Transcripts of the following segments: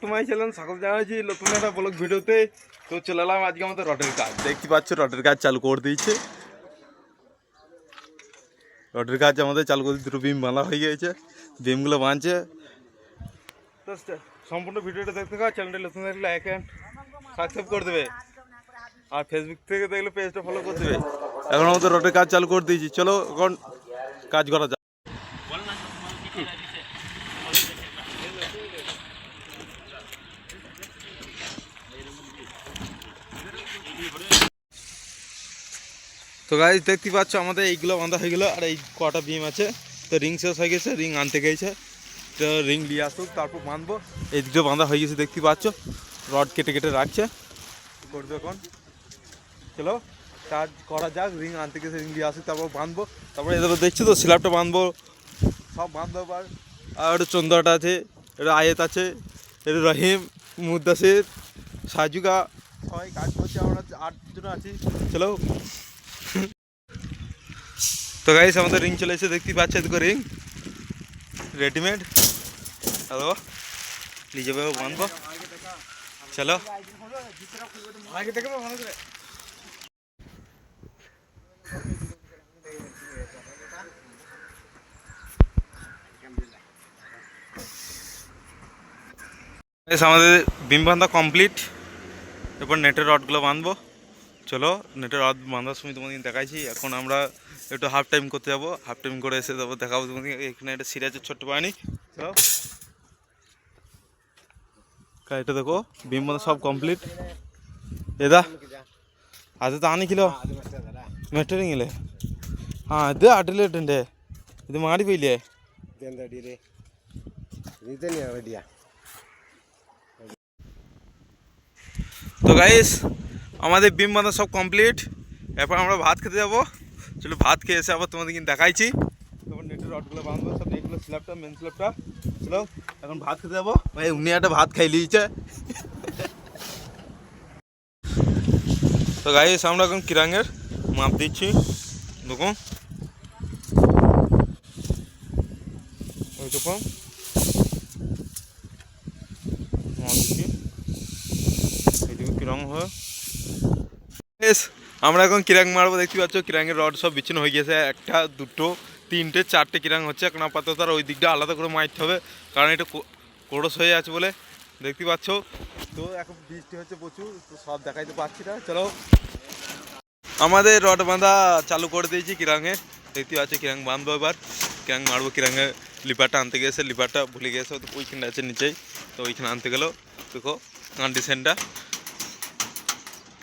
জামাই ছিলেন সকল জানাইছি নতুন একটা ব্লগ ভিডিওতে। তো চলে এলাম আজকে আমাদের রডের কাজ। দেখতে পাচ্ছ, রডের কাজ চালু করে দিয়েছে। রডের কাজ আমাদের চালু করে দুটো বিম বাঁধা হয়ে গিয়েছে বিমগুলো বাঁধছে। তো সম্পূর্ণ ভিডিওটা দেখতে থাকা চ্যানেলটা নতুন দেখলে লাইক অ্যান্ড সাবস্ক্রাইব করে দেবে। আর ফেসবুক থেকে দেখলে পেজটা ফলো করে দেবে। এখন আমাদের রডের কাজ চালু করে দিয়েছি। চলো, এখন কাজ করা যাক। তো গাড়ি দেখতে পাচ্ছ আমাদের এইগুলো বাঁধা হয়ে গেলো, আর এই কটা বিম আছে। তো রিং শেষ হয়ে গেছে রিং আনতে গেছে। তো রিং নিয়ে আসুক, তারপর বাঁধবো। এই দুটো বাঁধা হয়ে গেছে, দেখতে পাচ্ছ। রড কেটে কেটে রাখছে। করবে এখন। চলো, কাজ করা যাক রিং আনতে গেছে রিং নিয়ে আসুক, তারপর বাঁধবো। তারপরে এদের দেখছি তো স্ল্যাবটা বাঁধবো। সব বাঁধবো এবার আর একটা চন্দ্রটা আছে এটা আয়েত আছে এটা রহিম, মুদাসির, সাজুকা, সবাই কাজ করছে, আমরা আটজন আছি। চলো। তো গাইস আমাদের রিং চলে এসে দেখতে পাচ্ছে দেখো রিং রেডিমেড হ্যালো নিজে ভাবে বাঁধবো চলো। আমাদের বিম বাঁধা কমপ্লিট এরপর নেটের রডগুলো বাঁধবো চলো নেটের রড বাঁধার সময় তোমাদের দেখাইছি এখন আমরা একটু হাফ টাইম করতে যাবো হাফ টাইম করে এসে তারপর দেখাবো তোমাদের এখানে একটা সিরিয়াজের ছোট্ট বাহিনী চলো এটা দেখো বিম বাঁধা সব কমপ্লিট এদা അത് താന്നിക്കിലോ മെറ്ററിങ്ങില്ലേ ആ ഇത് അടിലിട്ടുണ്ട് ഇത് മാടിപ്പോയില്ലേ ഇതെന്താ അടിയില് ഇത് തന്നെയാ റെഡിയാ তো গাইস আমাদের বিম বাঁধা সব কমপ্লিট এরপর আমরা ভাত খেতে যাব। চলো ভাত খেয়ে এসে আবার তোমাদের কিন্তু দেখাইছি। তারপর নেটের রডগুলো বাঁধবো সব নেটগুলো স্ল্যাবটা মেন স্ল্যাবটা চলো এখন ভাত খেতে যাব। ভাই উনি একটা ভাত খাই লিয়েছে। তো গাইস আমরা এখন কিরাঙ্গের মাপ দিচ্ছি। দেখুন। ওই দেখুন মাপ দিচ্ছি। এইদিকে কিরম হয়। বেশ আমরা এখন কিরাং মারবো, দেখতে পাচ্ছ কিরাঙের রড সব বিচ্ছিন্ন হয়ে গেছে একটা, দুটো, তিনটে, চারটে কিরাং হচ্ছে। এখন আপাতত আর ওই দিকটা আলাদা করে মারতে হবে, কারণ এটা কোড়স হয়ে আছে বলে দেখতে পাচ্ছ। তো এখন বৃষ্টি হচ্ছে প্রচুর, তো সব দেখাইতে পারছি না। চলো। আমাদের রড বাঁধা চালু করে দিয়েছি কিরাঙে দেখতে পাচ্ছ কিরাং বাঁধবো এবার। কিরাং মারবো কিরাঙে লিপারটা আনতে গেছে লিপারটা ভুলে গেছে ওইখানে আছে নিচেই। তো ওইখানে আনতে গেলো। দেখো কন্ডিশনটা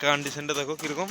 কন্ডিশনটা দেখো কীরকম।